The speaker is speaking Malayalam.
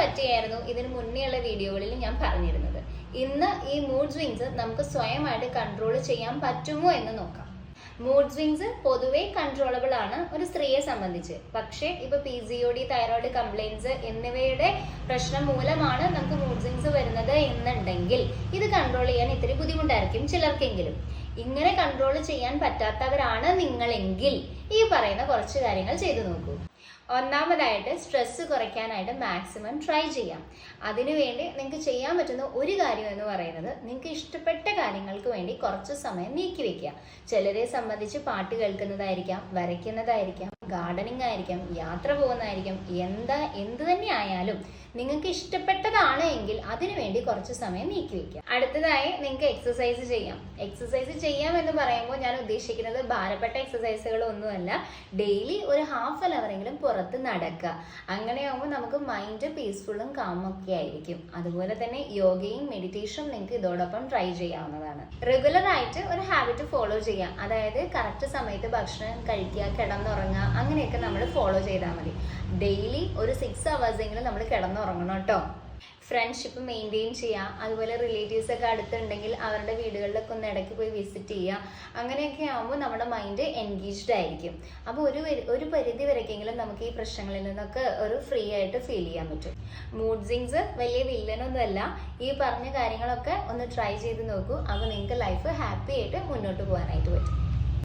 പറ്റിയായിരുന്നു ഇതിന് മുന്നേയുള്ള വീഡിയോകളിൽ ഞാൻ പറഞ്ഞിരുന്നത്. ഇന്ന് ഈ മൂഡ് സ്വിങ്സ് നമുക്ക് സ്വയമായിട്ട് കൺട്രോൾ ചെയ്യാൻ പറ്റുമോ എന്ന് നോക്കാം. മൂഡ് സ്വിങ്സ് പൊതുവെ കൺട്രോളബിൾ ആണ് ഒരു സ്ത്രീയെ സംബന്ധിച്ച്. പക്ഷേ ഇപ്പൊ P C O D thyroid complaints എന്നിവയുടെ പ്രശ്നം മൂലമാണ് നമുക്ക് മൂഡ് സ്വിങ്സ് വരുന്നത് എന്നുണ്ടെങ്കിൽ ഇത് കൺട്രോൾ ചെയ്യാൻ ഇത്തിരി ബുദ്ധിമുട്ടായിരിക്കും ചിലർക്കെങ്കിലും. ഇങ്ങനെ കൺട്രോൾ ചെയ്യാൻ പറ്റാത്തവരാണ് നിങ്ങളെങ്കിൽ. ഈ പറയുന്ന കുറച്ച് കാര്യങ്ങൾ ചെയ്തു നോക്കൂ. ഒന്നാമതായിട്ട് സ്ട്രെസ് കുറയ്ക്കാനായിട്ട് മാക്സിമം ട്രൈ ചെയ്യാം. അതിനുവേണ്ടി നിങ്ങൾക്ക് ചെയ്യാൻ പറ്റുന്ന ഒരു കാര്യം എന്ന് പറയുന്നത് നിങ്ങൾക്ക് ഇഷ്ടപ്പെട്ട കാര്യങ്ങൾക്ക് വേണ്ടി കുറച്ച് സമയം നീക്കി വെക്കുക. ചിലരെ സംബന്ധിച്ച് പാട്ട് കേൾക്കുന്നതായിരിക്കാം വരയ്ക്കുന്നതായിരിക്കാം ഗാർഡനിങ് ആയിരിക്കാം യാത്ര പോകുന്നതായിരിക്കാം എന്താ എന്ത് തന്നെ ആയാലും നിങ്ങൾക്ക് ഇഷ്ടപ്പെട്ടതാണ് എങ്കിൽ അതിനുവേണ്ടി കുറച്ച് സമയം നീക്കി വെക്കുക. അടുത്തതായി നിങ്ങൾക്ക് എക്സസൈസ് ചെയ്യാം. എക്സസൈസ് ചെയ്യാം എന്ന് പറയുമ്പോൾ ഞാൻ ഉദ്ദേശിക്കുന്നത് ഭാരപ്പെട്ട എക്സസൈസുകളൊന്നുമല്ല ഡെയിലി ഒരു ഹാഫ് അൻ അവറെങ്കിലും പുറത്ത് നടക്കുക. അങ്ങനെയാകുമ്പോൾ നമുക്ക് മൈൻഡ് പീസ്ഫുള്ളും കാമൊക്കെ ആയിരിക്കും. അതുപോലെ തന്നെ യോഗയും മെഡിറ്റേഷനും നിങ്ങൾക്ക് ഇതോടൊപ്പം ട്രൈ ചെയ്യാവുന്നതാണ്. റെഗുലർ ആയിട്ട് ഒരു ഹാബിറ്റ് ഫോളോ ചെയ്യാം. അതായത് കറക്റ്റ് സമയത്ത് ഭക്ഷണം കഴിക്കുക കിടന്നുറങ്ങുക അങ്ങനെയൊക്കെ നമ്മൾ ഫോളോ ചെയ്താൽ മതി. ഡെയിലി ഒരു സിക്സ് എങ്കിലും നമ്മൾ കിടന്നുറങ്ങണം കേട്ടോ. ഫ്രണ്ട്ഷിപ്പ് മെയിന്റെയിൻ ചെയ്യുക അതുപോലെ റിലേറ്റീവ്സ് ഒക്കെ അടുത്തുണ്ടെങ്കിൽ അവരുടെ വീടുകളിലൊക്കെ ഒന്ന് ഇടയ്ക്ക് പോയി വിസിറ്റ് ചെയ്യുക അങ്ങനെയൊക്കെ ആകുമ്പോൾ നമ്മുടെ മൈൻഡ് എൻഗേജ്ഡ് ആയിരിക്കും. അപ്പോൾ ഒരു ഒരു പരിധി വരെക്കെങ്കിലും നമുക്ക് ഈ പ്രശ്നങ്ങളിൽ നിന്നൊക്കെ ഒരു ഫ്രീ ആയിട്ട് ഫീൽ ചെയ്യാൻ പറ്റും. മൂഡ് സിങ്സ് വലിയ വില്ലനൊന്നുമല്ല ഈ പറഞ്ഞ കാര്യങ്ങളൊക്കെ ഒന്ന് ട്രൈ ചെയ്ത് നോക്കൂ. അപ്പോൾ നിങ്ങൾക്ക് ലൈഫ് ഹാപ്പി ആയിട്ട് മുന്നോട്ട് പോകാനായിട്ട് പറ്റും.